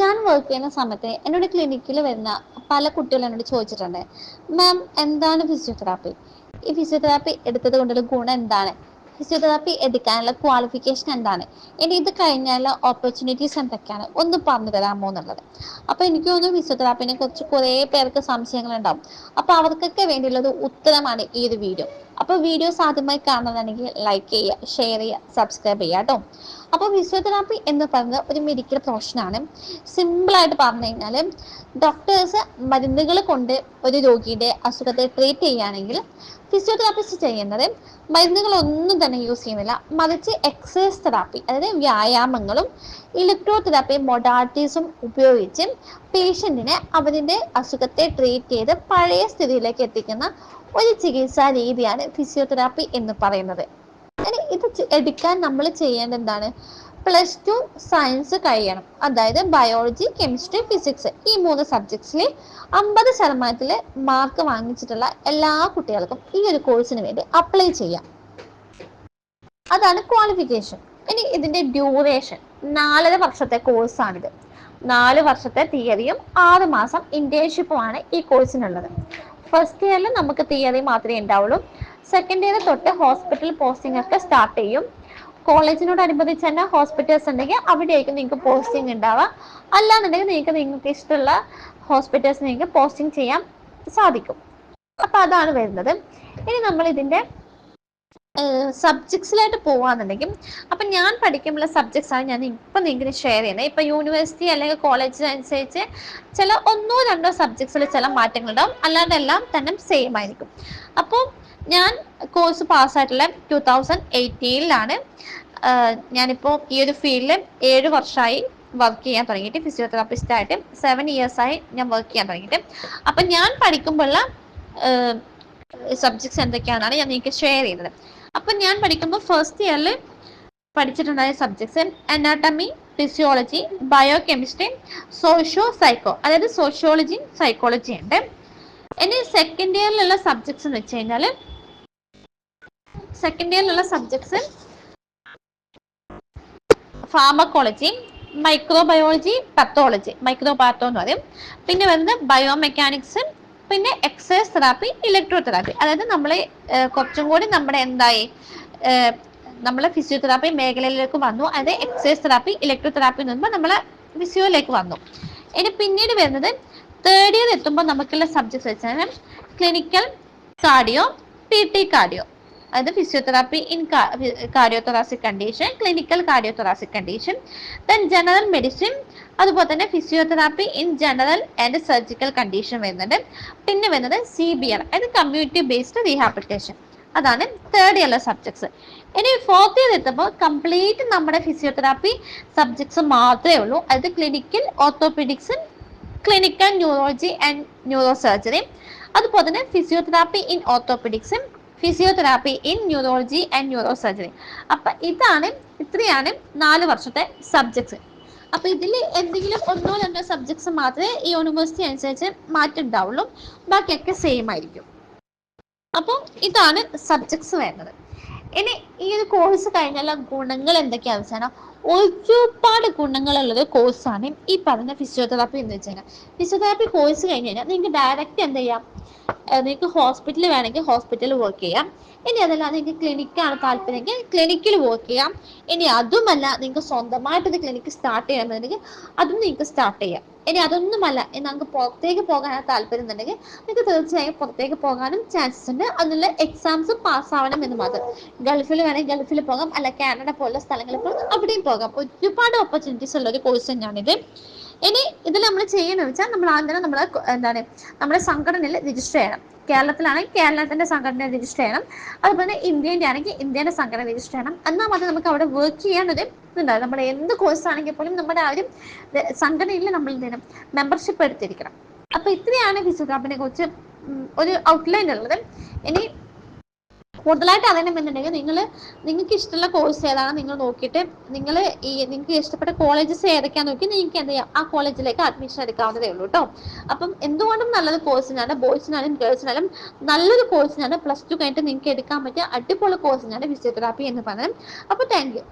ഞാൻ വർക്ക് ചെയ്യുന്ന സമയത്ത് എന്നോട് ക്ലിനിക്കിൽ വരുന്ന പല കുട്ടികളും എന്നോട് ചോദിച്ചിട്ടുണ്ട് മാം എന്താണ് ഫിസിയോതെറാപ്പി ഈ ഫിസിയോതെറാപ്പി എടുത്തത് കൊണ്ടുള്ള ഗുണം എന്താണ്? ഫിസിയോതെറാപ്പി എടുക്കാനുള്ള ക്വാളിഫിക്കേഷൻ എന്താണ്? ഇനി ഇത് കഴിഞ്ഞാലുള്ള ഓപ്പർച്യൂണിറ്റീസ് എന്തൊക്കെയാണ്? ഒന്ന് പറഞ്ഞു തരാമോ എന്നുള്ളത്. അപ്പൊ എനിക്ക് തോന്നുന്നു ഫിസിയോതെറാപ്പിനെ കുറിച്ച് കുറേ പേർക്ക് സംശയങ്ങൾ ഉണ്ടാവും അപ്പൊ അവർക്കൊക്കെ ഒരു ഉത്തരമാണ് ഈ ഒരു വീഡിയോ അപ്പൊ വീഡിയോസ് ആദ്യമായി കാണുന്നതാണെങ്കിൽ ലൈക്ക് ചെയ്യുക ഷെയർ ചെയ്യുക സബ്സ്ക്രൈബ് ചെയ്യുക കേട്ടോ. അപ്പോൾ ഫിസിയോതെറാപ്പി എന്ന് പറയുന്നത് ഒരു മെഡിക്കൽ പ്രൊഫഷനാണ് സിമ്പിളായിട്ട് പറഞ്ഞു കഴിഞ്ഞാൽ ഡോക്ടേഴ്സ് മരുന്നുകൾ കൊണ്ട് ഒരു രോഗിയുടെ അസുഖത്തെ ട്രീറ്റ് ചെയ്യുകയാണെങ്കിൽ ഫിസിയോതെറാപ്പിസ്റ്റ് ചെയ്യുന്നത് മരുന്നുകളൊന്നും തന്നെ യൂസ് ചെയ്യുന്നില്ല. മറിച്ച് എക്സസൈസ് തെറാപ്പി അതായത് വ്യായാമങ്ങളും ഇലക്ട്രോ തെറാപ്പി മൊഡാലിറ്റീസും ഉപയോഗിച്ച് പേഷ്യന്റിനെ അവരിന്റെ അസുഖത്തെ ട്രീറ്റ് ചെയ്ത് പഴയ സ്ഥിതിയിലേക്ക് എത്തിക്കുന്ന ഒരു ചികിത്സാ രീതിയാണ് ഫിസിയോതെറാപ്പി എന്ന് പറയുന്നത്. എടുക്കാൻ നമ്മൾ ചെയ്യേണ്ട എന്താണ് പ്ലസ് ടു സയൻസ് കഴിയണം. അതായത് ബയോളജി കെമിസ്ട്രി ഫിസിക്സ് ഈ മൂന്ന് സബ്ജക്ട്സിൽ അമ്പത് ശതമാനത്തിൽ മാർക്ക് വാങ്ങിച്ചിട്ടുള്ള എല്ലാ കുട്ടികൾക്കും ഈ ഒരു കോഴ്സിന് വേണ്ടി അപ്ലൈ ചെയ്യാം. അതാണ് ക്വാളിഫിക്കേഷൻ ഇനി ഇതിന്റെ ഡ്യൂറേഷൻ നാലര വർഷത്തെ കോഴ്സാണിത് നാല് വർഷത്തെ തിയറിയും ആറ് മാസം ഇന്റേൺഷിപ്പുമാണ് ഈ കോഴ്സിനുള്ളത് ഫസ്റ്റ് ഇയറിൽ നമുക്ക് തിയറി മാത്രമേ ഉണ്ടാവുള്ളൂ. സെക്കൻഡ് ഇയർ തൊട്ട് ഹോസ്പിറ്റൽ പോസ്റ്റിംഗ് ഒക്കെ സ്റ്റാർട്ട് ചെയ്യും. കോളേജിനോട് കോളേജിനോടനുബന്ധിച്ച് തന്നെ ഹോസ്പിറ്റൽസ് ഉണ്ടെങ്കിൽ അവിടെയായിരിക്കും നിങ്ങൾക്ക് പോസ്റ്റിംഗ് ഉണ്ടാവുക അല്ലാന്നുണ്ടെങ്കിൽ നിങ്ങൾക്ക് നിങ്ങൾക്ക് ഇഷ്ടമുള്ള ഹോസ്പിറ്റൽസ് നിങ്ങൾക്ക് പോസ്റ്റിംഗ് ചെയ്യാൻ സാധിക്കും. അപ്പൊ അതാണ് വരുന്നത്. ഇനി നമ്മൾ ഇതിന്റെ സബ്ജക്ട്സിലായിട്ട് പോവാന്നുണ്ടെങ്കിൽ അപ്പൊ ഞാൻ പഠിക്കുമ്പോൾ ആണ് ഞാൻ ഇപ്പൊ നിങ്ങൾക്ക് ഷെയർ ചെയ്യുന്നത്. ഇപ്പൊ യൂണിവേഴ്സിറ്റി അല്ലെങ്കിൽ കോളേജിനനുസരിച്ച് ചില ഒന്നോ രണ്ടോ സബ്ജക്ട്സിൽ ചില മാറ്റങ്ങളുണ്ടാവും. അല്ലാതെ എല്ലാം തന്നെ സെയിം ആയിരിക്കും. അപ്പോൾ ഞാൻ കോഴ്സ് പാസ്സായിട്ടുള്ള ടു തൗസൻഡ് എയ്റ്റീനിലാണ് ഞാനിപ്പോൾ ഈ ഒരു ഫീൽഡിൽ ഏഴ് വർഷമായി വർക്ക് ചെയ്യാൻ തുടങ്ങിയിട്ട്. ഫിസിയോതെറാപ്പിസ്റ്റ് ആയിട്ട് സെവൻ ഇയേഴ്സ് ആയി ഞാൻ വർക്ക് ചെയ്യാൻ തുടങ്ങിയിട്ട്. അപ്പം ഞാൻ പഠിക്കുമ്പോഴുള്ള സബ്ജക്ട്സ് എന്തൊക്കെയാണെന്നാണ് ഞാൻ നിങ്ങൾക്ക് ഷെയർ ചെയ്യുന്നത്. അപ്പം ഞാൻ പഠിക്കുമ്പോൾ ഫസ്റ്റ് ഇയറിൽ പഠിച്ചിട്ടുണ്ടായ subjects anatomy physiology bio chemistry socio psycho അതായത് സോഷ്യോളജിയും സൈക്കോളജിയും ഉണ്ട്. ഇനി സെക്കൻഡ് ഇയറിലുള്ള സബ്ജക്ട്സ് എന്ന് വെച്ച് കഴിഞ്ഞാൽ second ഇയറിലുള്ള subjects pharmacology microbiology pathology micro patho എന്ന് പറയും. പിന്നെ വരുന്നത് ബയോമെക്കാനിക്സ് പിന്നെ എക്സസൈസ് തെറാപ്പി ഇലക്ട്രോ തെറാപ്പി അതായത് നമ്മൾ കുറച്ചും കൂടി നമ്മുടെ എന്തായി നമ്മളെ ഫിസിയോതെറാപ്പി മേഖലയിലേക്ക് വന്നു. അതായത് എക്സസൈസ് തെറാപ്പി ഇലക്ട്രോ തെറാപ്പി എന്ന് പറയുമ്പോൾ നമ്മളെ ഫിസിയോയിലേക്ക് വന്നു. ഇനി പിന്നീട് വരുന്നത് തേർഡ് ഇയർ എത്തുമ്പോൾ നമുക്കുള്ള സബ്ജക്ട് വെച്ചാൽ clinical cardio P T cardio അതായത് physiotherapy in cardiothoracic condition clinical cardiothoracic condition then general medicine അതുപോലെ തന്നെ physiotherapy in general and surgical condition വരുന്നുണ്ട്. പിന്നെ വരുന്നത് സി ബി ആർ അതായത് കമ്മ്യൂണിറ്റി ബേസ്ഡ് റീഹാബിലിറ്റേഷൻ അതാണ് തേർഡ് ഇയറിലെ സബ്ജക്ട്സ് ഇനി ഫോർത്ത് ഇയർ എത്തുമ്പോൾ കംപ്ലീറ്റ് നമ്മുടെ ഫിസിയോതെറാപ്പി സബ്ജക്ട്സ് മാത്രമേ ഉള്ളൂ. അതായത് clinical orthopaedics clinical neurology and neuro surgery അതുപോലെ തന്നെ physiotherapy in ഓർത്തോപീഡിക്സും physiotherapy in neurology and neuro surgery അപ്പൊ ഇതാണ് ഇത്രയാണ് നാല് വർഷത്തെ സബ്ജക്ട്സ് അപ്പൊ ഇതിൽ എന്തെങ്കിലും ഒന്നോ രണ്ടോ സബ്ജക്ട്സ് മാത്രമേ ഈ യൂണിവേഴ്സിറ്റി അനുസരിച്ച് മാറ്റം ഉണ്ടാവുള്ളൂ ബാക്കിയൊക്കെ സെയിം ആയിരിക്കും. അപ്പോൾ ഇതാണ് സബ്ജക്ട്സ് വരുന്നത് ഇനി ഈ ഒരു കോഴ്സ് കഴിഞ്ഞുള്ള ഗുണങ്ങൾ എന്തൊക്കെയാണെന്ന് വെച്ചാൽ ഒരുപാട് ഗുണങ്ങളുള്ളൊരു കോഴ്സാണ് ഈ പറഞ്ഞ ഫിസിയോതെറാപ്പി എന്ന് വെച്ച് കഴിഞ്ഞാൽ ഫിസിയോതെറാപ്പി കോഴ്സ് കഴിഞ്ഞ് കഴിഞ്ഞാൽ നിങ്ങൾക്ക് ഡയറക്റ്റ് എന്ത് ചെയ്യാം നിങ്ങൾക്ക് ഹോസ്പിറ്റലിൽ വേണമെങ്കിൽ ഹോസ്പിറ്റലിൽ വർക്ക് ചെയ്യാം. ഇനി അതല്ല നിങ്ങൾക്ക് ക്ലിനിക്കാണ് താല്പര്യമെങ്കിൽ ക്ലിനിക്കിൽ വർക്ക് ചെയ്യാം. ഇനി അതുമല്ല നിങ്ങൾക്ക് സ്വന്തമായിട്ട് ഒരു ക്ലിനിക്ക് സ്റ്റാർട്ട് ചെയ്യണമെന്നുണ്ടെങ്കിൽ അതും നിങ്ങൾക്ക് സ്റ്റാർട്ട് ചെയ്യാം. ഇനി അതൊന്നുമല്ല. നമുക്ക് പുറത്തേക്ക് പോകാൻ താല്പര്യം ഉണ്ടെങ്കിൽ നിങ്ങൾക്ക് തീർച്ചയായും പുറത്തേക്ക് പോകാനും ചാൻസസ് ഉണ്ട്. അതിനുള്ള എക്സാംസ് പാസ്സാവണം എന്ന് മാത്രം. ഗൾഫിൽ വേണമെങ്കിൽ ഗൾഫിൽ പോകാം. അല്ല കാനഡ പോലുള്ള സ്ഥലങ്ങളിൽ പോകാം. അവിടെയും പോകാം. ഒരുപാട് ഓപ്പർച്യൂണിറ്റീസ് ഉള്ള ഒരു കോഴ്സ് തന്നെയാണിത് ഇനി ഇതിൽ നമ്മൾ ചെയ്യണമെന്ന് വെച്ചാൽ നമ്മൾ ആദ്യം നമ്മൾ എന്താണ് നമ്മുടെ സംഘടനയിൽ രജിസ്റ്റർ ചെയ്യണം. കേരളത്തിലാണെങ്കിൽ കേരളത്തിന്റെ സംഘടന രജിസ്റ്റർ ചെയ്യണം. അതുപോലെ ഇന്ത്യന്റെ ആണെങ്കിൽ ഇന്ത്യയുടെ സംഘടന രജിസ്റ്റർ ചെയ്യണം. എന്നാൽ മാത്രമേ നമുക്ക് അവിടെ വർക്ക് ചെയ്യാൻ ഒരു നമ്മൾ എന്ത് കോഴ്സ് ആണെങ്കിൽ പോലും നമ്മുടെ ആ ഒരു സംഘടനയിൽ നമ്മൾ ചെയ്യണം? മെമ്പർഷിപ്പ് എടുത്തിരിക്കണം. അപ്പൊ ഇത്രയാണ് ഫിസിയോതെറാപ്പിനെ കുറിച്ച് ഒരു ഔട്ട്ലൈൻ ഉള്ളത്. ഇനി കൂടുതലായിട്ട് അറിയണമെന്നുണ്ടെങ്കിൽ നിങ്ങൾ നിങ്ങൾക്ക് ഇഷ്ടമുള്ള കോഴ്സ് ഏതാണ് നിങ്ങൾ നോക്കിയിട്ട് നിങ്ങൾ ഈ നിങ്ങൾക്ക് ഇഷ്ടപ്പെട്ട കോളേജസ് ഏതൊക്കെയാണെന്ന് നോക്കി നിങ്ങൾക്ക് എന്ത് ചെയ്യാം? ആ കോളേജിലേക്ക് അഡ്മിഷൻ എടുക്കാവുന്നതേ ഉള്ളൂ കേട്ടോ അപ്പം എന്തുകൊണ്ടും നല്ലൊരു കോഴ്സിനാണ് ബോയ്സിനാലും ഗേൾസിനാലും നല്ലൊരു കോഴ്സിനാണ് പ്ലസ് ടു കഴിഞ്ഞിട്ട് നിങ്ങൾക്ക് എടുക്കാൻ പറ്റിയ അടിപൊളി കോഴ്സിനാണ് ഫിസിയോതെറാപ്പി എന്ന് പറയുന്നത്. അപ്പോൾ താങ്ക് യു